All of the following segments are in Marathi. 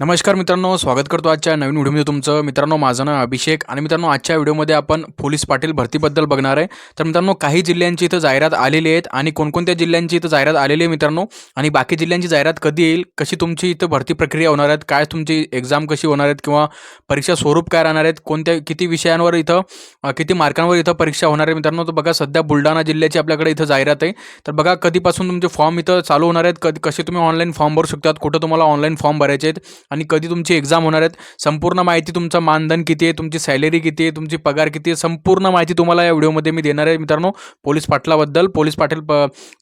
नमस्कार मित्रांनो स्वागत करतो आजच्या नवीन व्हिडिओमध्ये तुमचं. मित्रांनो माझं नाव अभिषेक आणि मित्रांनो आजच्या व्हिडिओमध्ये आपण पोलीस पाटील भरतीबद्दल बघणार आहे. तर मित्रांनो काही जिल्ह्यांची इथं जाहिरात आलेली आहेत आणि कोणकोणत्या जिल्ह्यांची इथं जाहिरात आलेली आहे मित्रांनो? आणि बाकी जिल्ह्यांची जाहिरात कधी येईल? कशी तुमची इथं भरती प्रक्रिया होणार आहेत? काय तुमची एक्झाम कशी होणार आहेत? किंवा परीक्षा स्वरूप काय राहणार आहेत? कोणत्या किती विषयांवर इथं किती मार्कांवर इथं परीक्षा होणार आहे? मित्रांनो तर बघा सध्या बुलढाणा जिल्ह्याची आपल्याकडे इथं जाहिरात आहे. तर बघा कधीपासून तुमचे फॉर्म इथं चालू होणार आहेत? कधी कसे तुम्ही ऑनलाईन फॉर्म भरू शकतात? कुठं तुम्हाला ऑनलाईन फॉर्म भरायचे आहेत? आणि कधी तुमची एक्झाम होणार आहेत संपूर्ण माहिती तुमचं मानधन किती आहे तुमची सॅलरी किती आहे तुमची पगार किती आहे संपूर्ण माहिती तुम्हाला या व्हिडिओमध्ये मी देणार आहे मित्रांनो. पोलीस पाटलाबद्दल पोलीस पाटील प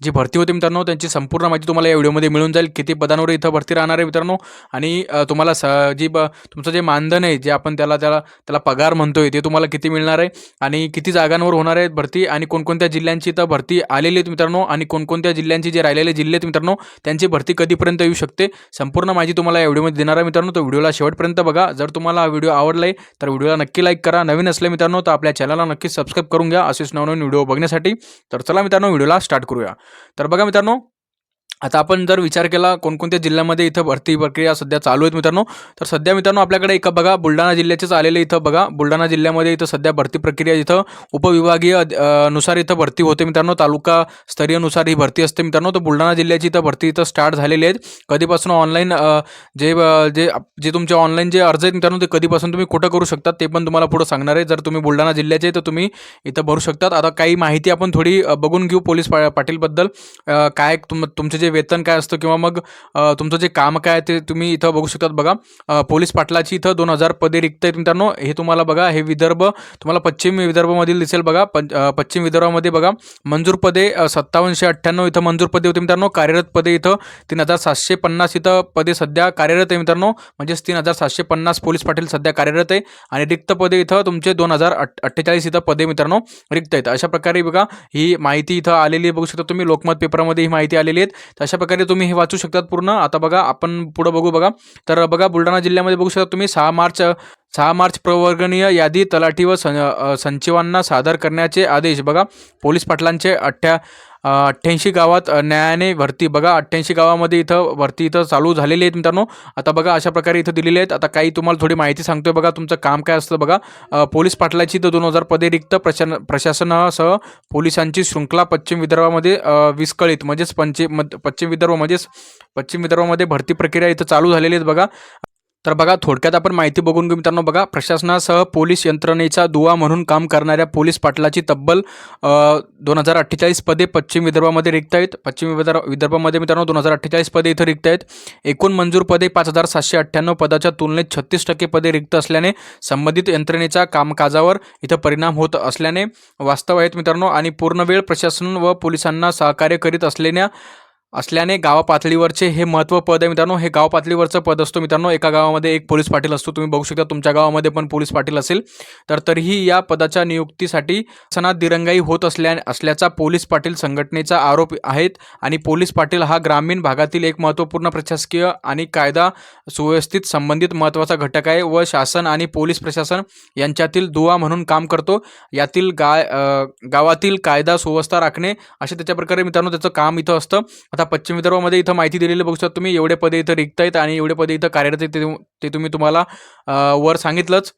जी भरती होती मित्रांनो त्यांची संपूर्ण माहिती तुम्हाला या व्हिडिओमध्ये मिळून जाईल. किती पदांवर इथं भरती राहणार आहे मित्रांनो. आणि तुम्हाला स जी ब तुमचं जे मानधन आहे जे आपण त्याला त्याला त्याला पगार म्हणतो आहे ते तुम्हाला किती मिळणार आहे आणि किती जागांवर होणार आहे भरती आणि कोणकोणत्या जिल्ह्यांची इथं भरती आलेली आहेत मित्रांनो आणि कोणकोणत्या जिल्ह्यांची जे राहिलेले जिल्हे आहेत मित्रांनो त्यांची भरती कधीपर्यंत येऊ शकते संपूर्ण माहिती तुम्हाला या व्हिडिओमध्ये देणार करा मित्रांनो तो व्हिडिओला शेवटपर्यंत बघा. जर तुम्हाला हा व्हिडिओ आवडला आहे तर व्हिडिओला नक्की लाईक करा. नवीन असले मित्रांनो तर आपल्या चॅनलला नक्की सबस्क्राईब करून घ्या. असेच नवनवीन व्हिडिओ बघण्यासाठी. तर चला मित्रांनो व्हिडिओला स्टार्ट करूया. तर बघा मित्रांनो आता आपण जर विचार केला कोणकोणत्या जिल्ह्यामध्ये इथं भरती प्रक्रिया सध्या चालू आहेत मित्रांनो? तर सध्या मित्रांनो आपल्याकडे एक बघा बुलढाणा जिल्ह्याचेच आलेले इथं बघा. बुलढाणा जिल्ह्यामध्ये इथं सध्या भरती प्रक्रिया इथं उपविभागीयनुसार इथं भरती होते मित्रांनो. तालुका स्तरीयनुसार ही भरती असते मित्रांनो. तर बुलढाणा जिल्ह्याची इथं भरती इथं स्टार्ट झालेली आहेत. कधीपासून ऑनलाईन जे जे जे तुमचे ऑनलाईन जे अर्ज आहेत मित्रांनो ते कधीपासून तुम्ही कुठं करू शकतात ते पण तुम्हाला पुढं सांगणार आहे. जर तुम्ही बुलढाणा जिल्ह्याचे तर तुम्ही इथं भरू शकतात. आता काही माहिती आपण थोडी बघून घेऊ पोलीस पा पाटीलबद्दल. काय तुम तुमचे जे वेतन काय असतं किंवा मग तुमचं जे काम काय आहे ते तुम्ही इथं बघू शकतात बघा. पोलीस पाटलाची इथं दोन हजार पदे रिक्त आहेत मित्रांनो. हे तुम्हाला बघा हे विदर्भ तुम्हाला पश्चिम विदर्भामधील दिसेल बघा. पश्चिम विदर्भामध्ये बघा मंजूर पदे सत्तावन्नशे सत्तावनशे अठ्ठ्याण्णव इथं मंजूर पदे होते मित्रांनो. कार्यरत पदे इथं तीन हजार सातशे पन्नास इथं पदे सध्या कार्यरत आहे मित्रांनो. म्हणजेच तीन हजार सातशे पन्नास पोलीस पाटील सध्या कार्यरत आहे. आणि रिक्त पदे इथं तुमचे दोन हजार अठ्ठेचाळीस इथं पदे मित्रांनो रिक्त आहेत. अशा प्रकारे बघा ही माहिती इथं आलेली बघू शकता तुम्ही लोकमत पेपरमध्ये ही माहिती आलेली आहे. तर अशा प्रकारे तुम्ही हे वाचू शकतात पूर्ण. आता बघा आपण पुढं बघू बघा. तर बघा बुलढाणा जिल्ह्यामध्ये बघू शकता तुम्ही सहा मार्च सहा मार्च प्रवर्गणीय यादी तलाठी व सं संचिवांना सादर करण्याचे आदेश. बघा पोलीस पाटलांचे अठ्ठ्या अठ्ठ्याऐंशी गावात न्यायाने भरती. बघा अठ्ठ्याऐंशी गावामध्ये इथं भरती इथं चालू झालेली आहेत मित्रांनो. आता बघा अशा प्रकारे इथं दिलेली आहेत. आता काही तुम्हाला थोडी माहिती सांगतोय बघा. तुमचं काम काय असतं बघा. पोलीस पाटलाची तर दोन हजार पदे रिक्त. प्रशा प्रशासनासह पोलिसांची शृंखला पश्चिम विदर्भामध्ये विस्कळीत. म्हणजेच पंचे पश्चिम विदर्भ म्हणजेच पश्चिम विदर्भामध्ये भरती प्रक्रिया इथं चालू झालेली आहेत बघा. तर बघा थोडक्यात आपण माहिती बघून घेऊ मित्रांनो. बघा प्रशासनासह पोलीस यंत्रणेचा दुवा म्हणून काम करणाऱ्या पोलीस पाटलाची तब्बल दोन हजार अठ्ठेचाळीस पदे पश्चिम विदर्भामध्ये रिक्त आहेत. पश्चिम विदर्भ विदर्भामध्ये मित्रांनो दोन हजार अठ्ठेचाळीस पदे इथं रिक्त आहेत. एकूण मंजूर पदे पाच हजार सातशे अठ्ठ्याण्णव पदाच्या तुलनेत छत्तीस टक्के पदे रिक्त असल्याने संबंधित यंत्रणेच्या कामकाजावर इथं परिणाम होत असल्याने वास्तव आहेत मित्रांनो. आणि पूर्णवेळ प्रशासन व पोलिसांना सहकार्य करीत असलेल्या असल्याने गावापातळीवरचे हे महत्त्व पद आहे मित्रांनो. हे गाव पातळीवरचं पद असतो मित्रांनो. एका गावामध्ये एक पोलीस पाटील असतो. तुम्ही बघू शकता तुमच्या गावामध्ये पण पोलीस पाटील असेल. तर तरीही या पदाच्या नियुक्तीसाठी सणात दिरंगाई होत असल्या असल्याचा पोलीस पाटील संघटनेचा आरोप आहेत आणि पोलीस पाटील हा ग्रामीण भागातील एक महत्त्वपूर्ण प्रशासकीय आणि कायदा सुव्यवस्थित संबंधित महत्त्वाचा घटक आहे व शासन आणि पोलीस प्रशासन यांच्यातील दुवा म्हणून काम करतो. यातील गा गावातील कायदा सुव्यवस्था राखणे असे त्याच्या प्रकारे मित्रांनो त्याचं काम इथं असतं. आता पश्चिम विदर्भामध्ये इथं माहिती दिलेली बघू शकता तुम्ही एवढे पदे इथं रिक्त आहेत आणि एवढे पदे इथं कार्यरत आहेत ते तुम्ही तुम्हाला वर सांगितलंच.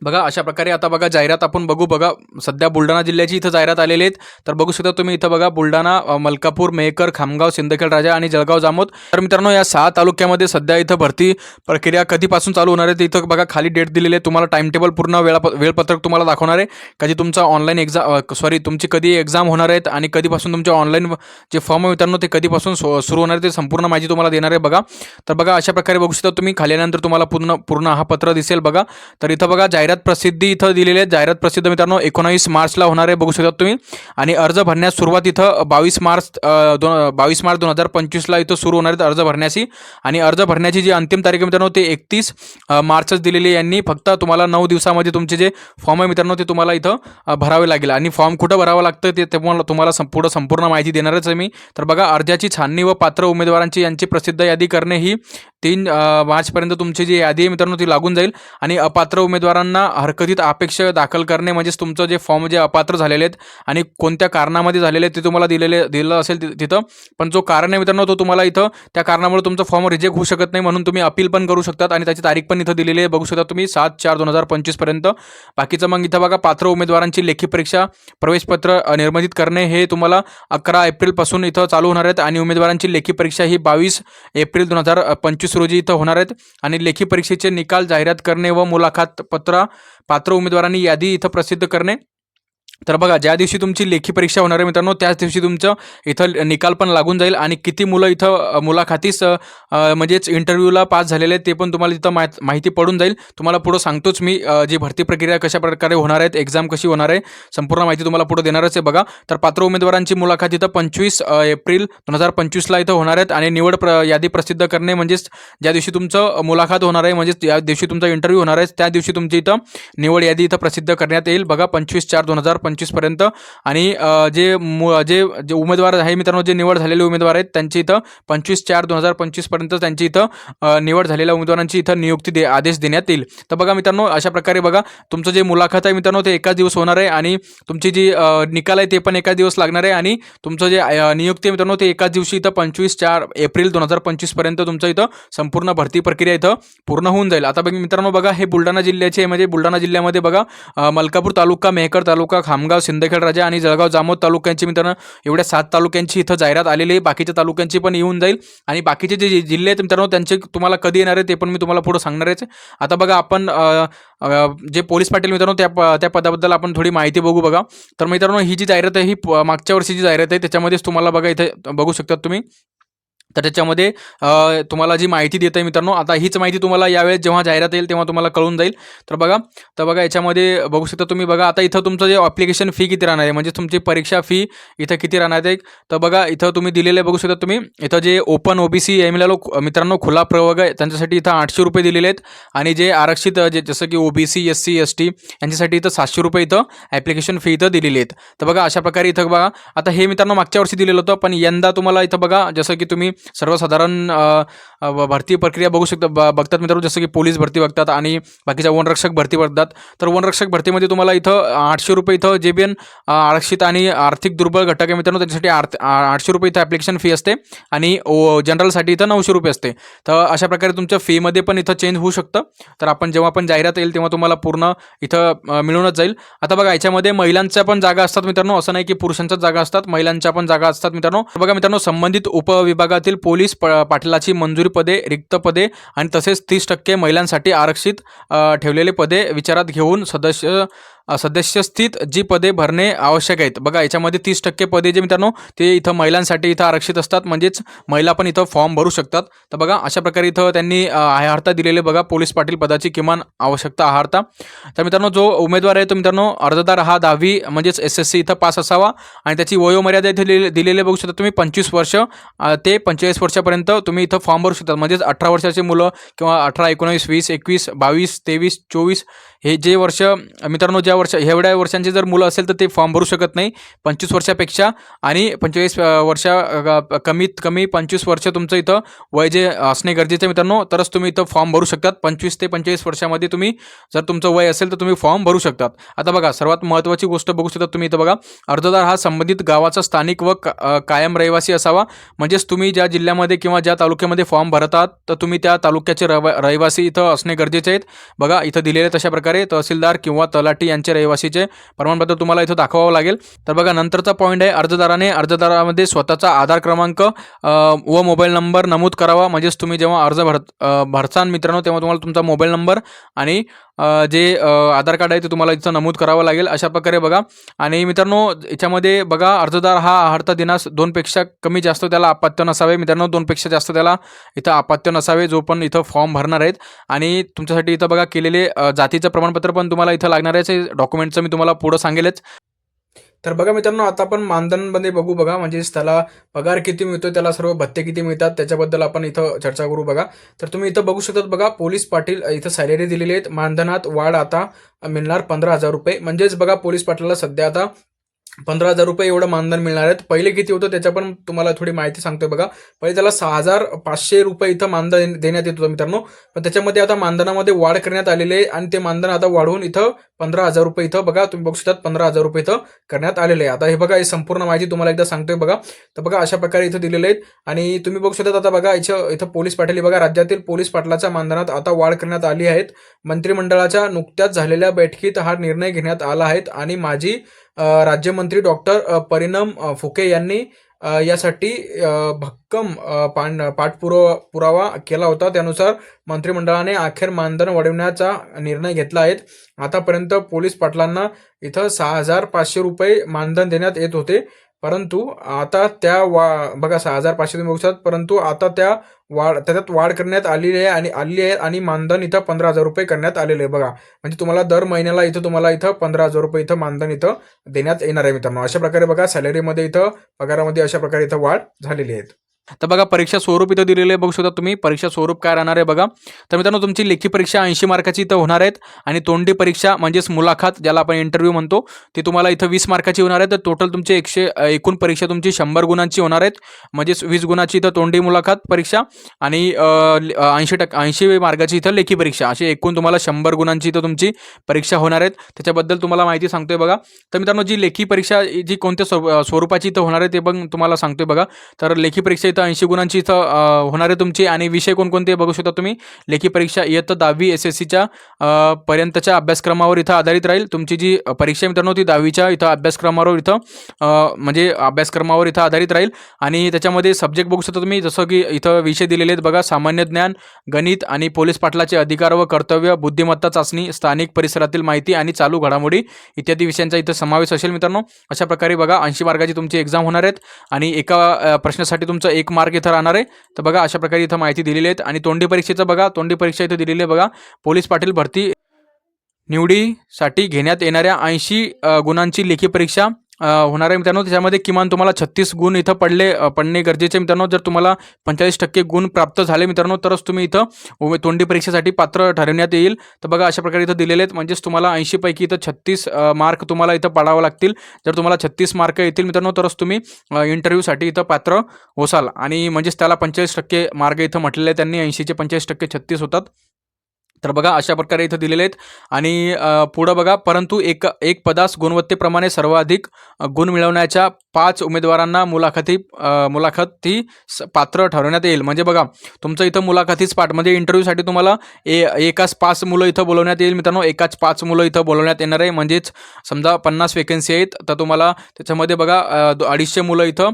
बघा अशा प्रकारे आता बघा जाहिरात आपण बघू. बघा सध्या बुलढाणा जिल्ह्याची इथं जाहिरात आलेली आहेत. तर बघू शकता तुम्ही इथं बघा बुलढाणा मलकापूर मेहकर खामगाव सिंदखेड राजा आणि जळगाव जामोद. तर मित्रांनो या सहा तालुक्यामध्ये सध्या इथं भरती प्रक्रिया कधीपासून चालू होणार आहे इथं बघा खाली डेट दिलेली आहे. तुम्हाला टाइम टेबल पूर्ण वेळा वेळपत्रक तुम्हाला दाखवणार आहे. कधी तुमचा ऑनलाईन एक्झाम सॉरी तुमची कधी एक्झाम होणार आहेत आणि कधीपासून तुमचे ऑनलाईन जे फॉर्म आहे मित्रांनो ते कधीपासून सु- सुरू होणार आहे ते संपूर्ण माहिती तुम्हाला देणार आहे बघा. तर बघा अशा प्रकारे बघू शकता तुम्ही. खाल्यानंतर तुम्हाला पूर्ण पूर्ण हा पत्र दिसेल बघा. तर इथं बघा जाहिरात प्रसिद्धी इथं दिलेली आहे. जाहिरात प्रसिद्ध मित्रांनो एकोणावीस मार्चला होणार आहे बघू शकता तुम्ही. आणि अर्ज भरण्यास सुरुवात इथं बावीस मार्च दोन बावीस मार्च दोन हजार पंचवीसला इथं सुरू होणार आहेत अर्ज भरण्याची आणि अर्ज भरण्याची जी अंतिम तारीख मित्रांनो ते एकतीस मार्चच दिलेली यांनी फक्त तुम्हाला नऊ दिवसामध्ये तुमचे जे फॉर्म आहे मित्रांनो ते तुम्हाला इथं भरावे लागेल. आणि फॉर्म कुठं भरावं लागतं ते तुम्हाला तुम्हाला संपूर्ण संपूर्ण माहिती देणारच आहे मी. तर बघा अर्जाची छाननी व पात्र उमेदवारांची यांची प्रसिद्ध यादी करणे ही तीन मार्चपर्यंत तुमची जी यादी आहे मित्रांनो ती लागून जाईल. आणि अपात्र उमेदवारांना हरकतीत अपेक्षा दाखल करणे म्हणजेच तुमचं जे फॉर्म जे अपात्र झालेले आहेत आणि कोणत्या कारणामध्ये झालेले आहेत ते तुम्हाला दिलेले दिलं असेल तिथं. पण जो कारण आहे मित्रांनो तो तुम्हाला इथं त्या कारणामुळे तुमचं फॉर्म रिजेक्ट होऊ शकत नाही म्हणून तुम्ही अपील पण करू शकतात आणि त्याची तारीख पण इथं दिलेली आहे. बघू शकता तुम्ही सात चार दोन हजार पंचवीसपर्यंत बाकीचं मग इथं बघा पात्र उमेदवारांची लेखी परीक्षा प्रवेशपत्र अ, निर्मित करणे हे तुम्हाला अकरा एप्रिलपासून इथं चालू होणार आहेत. आणि उमेदवारांची लेखी परीक्षा ही बावीस एप्रिल दोन हजार पंचवीस रोजी इथं होणार आहेत आणि लेखी परीक्षेचे निकाल जाहिरात करणे व मुलाखत पत्र पात्र उमेदवारांनी यादी इथं प्रसिद्ध करणे. तर बघा ज्या दिवशी तुमची लेखी परीक्षा होणार आहे मित्रांनो त्याच दिवशी तुमचं इथं निकाल पण लागून जाईल आणि किती मुलं इथं मुलाखतीस म्हणजेच इंटरव्ह्यूला पास झालेले आहेत ते पण तुम्हाला तिथं माहीत माहिती पडून जाईल. तुम्हाला पुढं सांगतोच मी जी भरती प्रक्रिया कशा प्रकारे होणार आहेत एक्झाम कशी होणार आहे संपूर्ण माहिती तुम्हाला पुढे देणारच आहे बघा. तर पात्र उमेदवारांची मुलाखत इथं पंचवीस एप्रिल दोन हजार पंचवीसला इथं होणार आहेत आणि निवड प्र यादी प्रसिद्ध करणे म्हणजेच ज्या दिवशी तुमचं मुलाखत होणार आहे म्हणजेच या दिवशी तुमचा इंटरव्ह्यू होणार आहे त्या दिवशी तुमची इथं निवड यादी इथं प्रसिद्ध करण्यात येईल. बघा पंचवीस चार दोन हजार पंचवीसपर्यंत आणि जे मु जे जे उमेदवार आहे मित्रांनो जे निवड झालेले उमेदवार आहेत त्यांची इथं पंचवीस चार दोन हजार पंचवीसपर्यंत त्यांची इथं निवड झालेल्या उमेदवारांची इथं नियुक्ती दे आदेश देण्यात येईल. तर बघा मित्रांनो अशा प्रकारे बघा तुमचं जे मुलाखत आहे मित्रांनो ते एकाच दिवस होणार आहे आणि तुमची जी निकाल आहे ते पण एकाच दिवस लागणार आहे आणि तुमचं जे नियुक्ती आहे मित्रांनो ते एकाच दिवशी इथं पंचवीस चार एप्रिल दोन हजार पंचवीसपर्यंत तुमचं इथं संपूर्ण भरती प्रक्रिया इथं पूर्ण होऊन जाईल. आता बघ मित्रांनो बघा हे बुलढाणा जिल्ह्याचे म्हणजे बुलढाणा जिल्ह्यामध्ये बघा मलकापूर तालुका मेहकर तालुका खामगाव सिंदखेड राजा आणि जळगाव जामोद तालुक्यांची मित्रांनो एवढ्या सात तालुक्यांची इथं जाहिरात आलेली आहे. बाकीच्या तालुक्यांची पण येऊन जाईल. आणि बाकीचे जे जिल्हे आहेत मित्रांनो त्यांचे तुम्हाला कधी येणार आहे ते पण मी तुम्हाला पुढं सांगणारच आहे आता बघा आपण जे पोलीस पाटील मित्रांनो त्या प- त्या पदाबद्दल आपण थोडी माहिती बघू बघा. तर मित्रांनो ही जी जाहिरात आहे ही मागच्या वर्षीची जाहिरात आहे त्याच्यामध्येच तुम्हाला बघा इथे बघू शकतात तुम्ही. तर त्याच्यामध्ये तुम्हाला जी माहिती देत आहे मित्रांनो आता हीच माहिती तुम्हाला यावेळेस जेव्हा जाहिरात येईल तेव्हा तुम्हाला कळून जाईल. तर बघा तर बघा याच्यामध्ये बघू शकता तुम्ही बघा आता इथं तुमचं जे ॲप्लिकेशन फी किती राहणार आहे? म्हणजे तुमची परीक्षा फी इथं किती राहणार आहे? तर बघा इथं तुम्ही दिलेले बघू शकता तुम्ही इथं जे ओपन ओबीसी एम मित्रांनो खुला प्रवर्ग त्यांच्यासाठी इथं आठशे रुपये दिलेले आहेत. आणि जे आरक्षित जे जसं की OBC S C S T यांच्यासाठी इथं सातशे रुपये इथं ॲप्लिकेशन फी इथं दिलेली आहेत. तर बघा अशा प्रकारे इथं बघा आता हे मित्रांनो मागच्या वर्षी दिलेलं होतं पण यंदा तुम्हाला इथं बघा जसं की तुम्ही सर्वसाधारण भरती प्रक्रिया बघू शकता. ब- बघतात मित्रांनो जसं की पोलीस भरती बघतात आणि बाकीच्या वनरक्षक भरती बघतात. तर वनरक्षक भरतीमध्ये तुम्हाला इथं आठशे रुपये इथं जे बी एन आरक्षित आणि आर्थिक दुर्बळ घटक आहे मित्रांनो. त्याच्यासाठी आर्थ आठशे रुपये इथं ॲप्लिकेशन फी असते आणि ओ जनरलसाठी इथं नऊशे रुपये असते. तर अशा प्रकारे तुमच्या फीमध्ये पण इथं चेंज होऊ शकतं. तर आपण जेव्हा पण जाहिरात येईल तेव्हा तुम्हाला पूर्ण इथं मिळूनच जाईल. आता बघा याच्यामध्ये महिलांच्या पण जागा असतात मित्रांनो. असं नाही की पुरुषांच्याच जागा असतात महिलांच्या पण जागा असतात मित्रांनो. बघा मित्रांनो संबंधित उपविभागातील पोलीस प पाटलाची मंजुरी पदे रिक्त पदे आणि तसेच तीस टक्के महिलांसाठी आरक्षित ठेवलेले पदे विचारात घेऊन सदस्य सदस्यस्थित जी पदे भरणे आवश्यक आहेत. बघा याच्यामध्ये तीस टक्के पदे जे मित्रांनो ते इथं महिलांसाठी इथं आरक्षित असतात. म्हणजेच महिला पण इथं फॉर्म भरू शकतात. तर बघा अशा प्रकारे इथं त्यांनी अ, आहारता दिलेले बघा पोलीस पाटील पदाची किमान आवश्यकता आहारता. तर मित्रांनो जो उमेदवार आहे तो मित्रांनो अर्जदार हा दहावी म्हणजेच एस एस सी इथं पास असावा. आणि त्याची वयोमर्यादा इथे दिलेले बघू शकता तुम्ही पंचवीस वर्ष ते पंचेचाळीस वर्षापर्यंत तुम्ही इथं फॉर्म भरू शकता. म्हणजेच अठरा वर्षाची मुलं किंवा अठरा एकोणावीस वीस एकवीस बावीस तेवीस चोवीस हे जे वर्ष मित्रांनो ज्या वर्ष एवढ्या वर्षांचे जर मुलं असेल तर ते फॉर्म भरू शकत नाही. पंचवीस वर्षापेक्षा आणि पंचेचाळीस वर्षा वर्ष कमीत कमी पंचवीस वर्ष तुमचं इथं वय जे असणे गरजेचं आहे मित्रांनो तरच तुम्ही इथं फॉर्म भरू शकतात. पंचवीस ते पंचेचाळीस वर्षामध्ये तुम्ही जर तुमचं वय असेल तर तुम्ही फॉर्म भरू शकतात. आता बघा सर्वात महत्त्वाची गोष्ट बघू शकता तुम्ही इथं बघा अर्जदार हा संबंधित गावाचा स्थानिक व का- कायम रहिवासी असावा. म्हणजेच तुम्ही ज्या जिल्ह्यामध्ये किंवा ज्या तालुक्यामध्ये फॉर्म भरतात तर तुम्ही त्या तालुक्याचे रहिवासी इथं असणे गरजेचे आहेत. बघा इथं दिलेले तशा प्रकारे तहसीलदार किंवा तलाठी यांचे रहिवासीचे प्रमाणपत्र तुम्हाला इथं दाखवावं लागेल. तर बघा नंतरचा पॉईंट आहे अर्जदाराने. अर्जदारामध्ये स्वतःचा आधार क्रमांक व मोबाईल नंबर नमूद करावा. म्हणजेच तुम्ही जेव्हा अर्ज भरत भरसान मित्रांनो तेव्हा तुम्हाला तुमचा मोबाईल नंबर आणि जे आधार कार्ड आहे ते तुम्हाला इथं नमूद करावं लागेल. अशा प्रकारे बघा. आणि मित्रांनो याच्यामध्ये बघा अर्जदार हा आहारता दिनास दोनपेक्षा कमी जास्त त्याला अपत्य नसावे. मित्रांनो दोनपेक्षा जास्त त्याला इथं अपत्य नसावे जो पण इथं फॉर्म भरणार आहेत. आणि तुमच्यासाठी इथं बघा केलेले जातीचं प्रमाणपत्र पण तुम्हाला इथं लागणार आहे. डॉक्युमेंटचं मी तुम्हाला पुढं सांगेलच. तर बघा मित्रांनो आता आपण मानधनमध्ये बघू बघा. म्हणजेच त्याला पगार किती मिळतो त्याला सर्व भत्ते किती मिळतात त्याच्याबद्दल आपण इथं चर्चा करू बघा. तर तुम्ही इथं बघू शकतात बघा पोलीस पाटील इथं सॅलरी दिलेली आहेत. मानधनात वाढ आता मिळणार पंधरा हजार रुपये. म्हणजेच बघा पोलीस पाटलाला सध्या आता पंधरा हजार रुपये एवढं मानधन मिळणार आहेत. पहिले किती होतं त्याच्या पण तुम्हाला थोडी माहिती सांगतोय बघा. पहिले त्याला सहा हजार पाचशे रुपये इथं मानधन देण्यात येत होतं मित्रांनो. पण त्याच्यामध्ये आता मानधनामध्ये वाढ करण्यात आलेली आहे आणि ते मानधन आता वाढवून इथं पंधरा हजार रुपये इथं बघा तुम्ही बघू शकतात पंधरा हजार रुपये इथं करण्यात आलेले आहे. आता हे बघा ही संपूर्ण माहिती तुम्हाला एकदा सांगतोय बघा. तर बघा अशा प्रकारे इथं दिलेले आहेत. आणि तुम्ही बघू शकतात आता बघा इथं इथं पोलीस पाटील बघा. राज्यातील पोलीस पाटलाच्या मानधनात आता वाढ करण्यात आली आहेत. मंत्रिमंडळाच्या नुकत्याच झालेल्या बैठकीत हा निर्णय घेण्यात आला आहे. आणि माजी राज्यमंत्री डॉक्टर परिणाम परिणम फुके यांनी यासाठी भक्कम पान पाठपुरावा पुरावा केला होता. त्यानुसार मंत्रिमंडळाने अखेर मानधन वाढवण्याचा निर्णय घेतला आहे. आतापर्यंत पोलीस पाटलांना इथं सहा हजार पाचशे रुपये मानधन देण्यात येत होते. परंतु आता त्या वा बघा सहा हजार पाचशे तुम्ही बघू शकता परंतु आता त्या वाढ त्याच्यात वाढ करण्यात आलेली आहे आणि आलेली आहे आणि मानधन इथं पंधरा हजार रुपये करण्यात आलेले आहे बघा. म्हणजे तुम्हाला दर महिन्याला इथं तुम्हाला इथं पंधरा हजार रुपये इथं मानधन इथं देण्यात येणार आहे मित्रांनो. अशा प्रकारे बघा सॅलरीमध्ये इथं पगारामध्ये अशा प्रकारे इथं वाढ झालेली आहे. तर बघा परीक्षा स्वरूप इथं दिलेलं आहे बघू शकता तुम्ही. परीक्षा स्वरूप काय राहणार आहे बघा. तर मित्रांनो तुमची लेखी परीक्षा ऐंशी मार्काची इथं होणार आहेत आणि तोंडी परीक्षा म्हणजेच मुलाखत ज्याला आपण इंटरव्ह्यू म्हणतो ती तुम्हाला इथं वीस मार्काची होणार आहे. तर टोटल तुमचे एकशे एकूण परीक्षा तुमची शंभर गुणांची होणार आहेत. म्हणजेच वीस गुणाची इथं तोंडी मुलाखत परीक्षा आणि ऐंशी टक्के ऐंशी मार्काची इथं लेखी परीक्षा. अशी एकूण तुम्हाला शंभर गुणांची इथं तुमची परीक्षा होणार आहेत. त्याच्याबद्दल तुम्हाला माहिती सांगतोय बघा. तर मित्रांनो जी लेखी परीक्षा जी कोणत्या स्वरूपाची इथं होणार आहे ते पण तुम्हाला सांगतोय बघा. तर लेखी परीक्षा इथं ऐंशी गुणांची इथं होणारे तुमची. आणि विषय कोणकोणते बघू शकता तुम्ही. लेखी परीक्षा इयत्ता दहावी एस एस सीच्या पर्यंतच्या अभ्यासक्रमावर इथं आधारित राहील. तुमची जी परीक्षा मित्रांनो ती दहावीच्या इथं अभ्यासक्रमावर इथं म्हणजे अभ्यासक्रमावर इथं आधारित राहील. आणि त्याच्यामध्ये सब्जेक्ट बघू शकता तुम्ही. जसं की इथं विषय दिलेले आहेत बघा. सामान्य ज्ञान गणित आणि पोलीस पाटलाचे अधिकार व कर्तव्य बुद्धिमत्ता चाचणी स्थानिक परिसरातील माहिती आणि चालू घडामोडी इत्यादी विषयांचा इथं समावेश असेल मित्रांनो. अशा प्रकारे बघा. ऐंशी मार्गाची तुमची एक्झाम होणार आहेत. आणि एका प्रश्नासाठी तुमचं एक मार्क इथं राहणार आहे. तर बघा अशा प्रकारे इथं माहिती दिलेली आहेत. आणि तोंडी परीक्षेचं बघा तोंडी परीक्षा इथं दिलेली आहे बघा. पोलीस पाटील भरती निवडीसाठी घेण्यात येणाऱ्या ऐंशी गुणांची लेखी परीक्षा अ, होणार आहे मित्रांनो. त्याच्यामध्ये किमान तुम्हाला छत्तीस गुण इथं पडले अ, पडणे गरजेचे आहे मित्रांनो. जर तुम्हाला पंचेचाळीस टक्के गुण प्राप्त झाले मित्रांनो तरच तुम्ही इथं उमे तोंडी परीक्षेसाठी पात्र ठरवण्यात येईल. तर बघा अशा प्रकारे इथं दिलेले आहेत. म्हणजेच तुम्हाला ऐंशीपैकी इथं छत्तीस मार्क तुम्हाला इथं पाडावं लागतील. जर तुम्हाला छत्तीस मार्क येतील मित्रांनो तरच तुम्ही इंटरव्ह्यूसाठी इथं पात्र होसाल. आणि म्हणजेच त्याला पंचेचाळीस टक्के मार्क इथं म्हटलेले त्यांनी ऐंशीचे पंचेचाळीस टक्के छत्तीस होतात. तर बघा अशा प्रकारे इथं दिलेले आहेत. आणि पुढं बघा परंतु एक एक पदास गुणवत्तेप्रमाणे सर्वाधिक गुण मिळवण्याच्या पाच उमेदवारांना मुलाखती मुलाखती स- पात्र ठरवण्यात येईल. म्हणजे बघा तुमचं इथं मुलाखतीच पाठ म्हणजे इंटरव्ह्यूसाठी तुम्हाला ए एकाच पाच मुलं इथं बोलवण्यात येईल मित्रांनो. एकाच पाच मुलं इथं बोलवण्यात येणार आहे. म्हणजेच समजा पन्नास वेकन्सी आहेत तर तुम्हाला त्याच्यामध्ये बघा अडीचशे मुलं इथं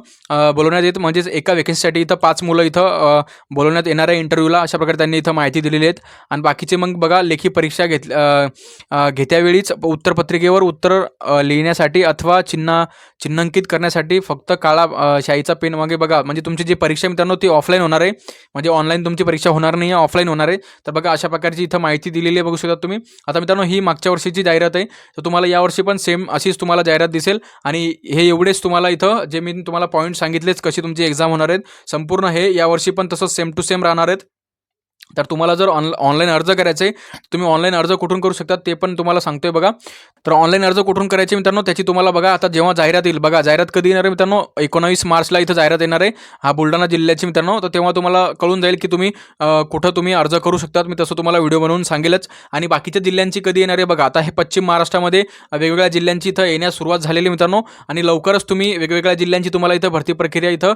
बोलवण्यात येत. म्हणजेच एका वेकन्सीसाठी इथं पाच मुलं इथं बोलवण्यात येणार आहे इंटरव्ह्यूला. अशा प्रकारे त्यांनी इथं माहिती दिलेली आहेत. आणि बाकीचे मग बघा लेखी परीक्षा घेत घेत्यावेळीच उत्तरपत्रिकेवर उत्तर लिहिण्यासाठी अथवा चिन्ह चिन्हांकित करण्यासाठी फक्त काळा शाईचा पेन मागे बघा. म्हणजे तुमची जी परीक्षा मित्रांनो ती ऑफलाईन होणार आहे. म्हणजे ऑनलाईन तुमची परीक्षा होणार नाही आहे ऑफलाईन होणार आहे. तर बघा अशा प्रकारची इथं माहिती दिलेली आहे बघू शकता तुम्ही. आता मित्रांनो ही मागच्या वर्षीची जाहिरात आहे. तर तुम्हाला यावर्षी पण सेम अशीच तुम्हाला जाहिरात दिसेल. आणि हे एवढेच तुम्हाला इथं जे मी तुम्हाला पॉईंट सांगितलेच कशी तुमची एक्झाम होणार आहेत. संपूर्ण हे यावर्षी पण तसंच सेम टू सेम राहणार आहेत. तर तुम्हाला जर ऑन ऑनलाईन अर्ज करायचे आहे तुम्ही ऑनलाईन अर्ज कुठून करू शकता ते पण तुम्हाला सांगतोय बघा. तर ऑनलाईन अर्ज कुठून करायचे मित्रांनो त्याची तुम्हाला बघा आता जेव्हा जाहिरात येईल बघा जाहिरात कधी येणार आहे मित्रांनो? एकोणावीस मार्चला इथं जाहिरात येणार आहे हा बुलढाणा जिल्ह्याची मित्रांनो. तर तेव्हा तुम्हाला कळून जाईल की तुम्ही कुठं तुम्ही अर्ज करू शकतात. मी तसं तुम्हाला व्हिडिओ बनवून सांगेलच. आणि बाकीच्या जिल्ह्यांची कधी येणार आहे बघा आता हे पश्चिम महाराष्ट्रामध्ये वेगवेगळ्या जिल्ह्यांची इथं येण्यास सुरुवात झालेली मित्रांनो. आणि लवकरच तुम्ही वेगवेगळ्या जिल्ह्यांची तुम्हाला इथं भरती प्रक्रिया इथं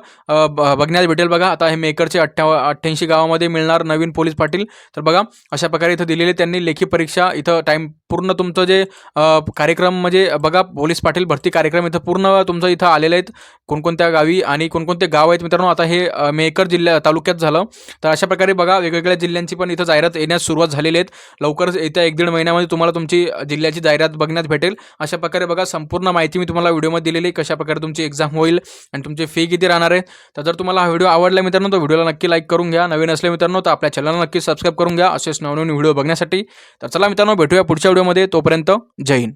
बघण्यास ब- भेटेल बघा. आता हे मेकरचे अठ्ठ्या अठ्ठ्याऐंशी गावामध्ये मिळणार नवीन पोलीस पाटील. तर बघा अशा प्रकारे इथं दिलेले त्यांनी लेखी परीक्षा इथं टाईम पूर्ण तुमचं जे कार्यक्रम म्हणजे बघा पोलीस पाटील भरती कार्यक्रम इथं पूर्ण तुमचं इथं आलेले आहेत. कोणकोणत्या गावी आणि कोणकोणते गाव आहेत मित्रांनो? आता हे मेकर जिल्ह्या तालुक्यात झालं. तर अशा प्रकारे बघा वेगवेगळ्या जिल्ह्यांची पण इथं जाहिरात येण्यास सुरुवात झालेली आहेत. लवकरच येत्या एक दीड महिन्यामध्ये तुम्हाला तुमची जिल्ह्याची जाहिरात बघण्यात भेटेल. अशा प्रकारे बघा संपूर्ण माहिती मी तुम्हाला व्हिडिओमध्ये दिलेली आहे. कशा प्रकारे तुमची एक्झाम होईल आणि तुमची फी किती राहणार आहे. तर जर तुम्हाला हा व्हिडिओ आवडला मित्रांनो तर व्हिडिओला नक्की लाईक करून घ्या. नवीन असले मित्रांनो तर आपल्या चॅनलला नक्की सबस्क्राईब करून घ्या. असेच नवनवीन व्हिडिओ बघण्यासाठी. तर चला मित्रांनो भेटूया पुढच्या व्हिडिओमध्ये तोपर्यंत जय हिंद.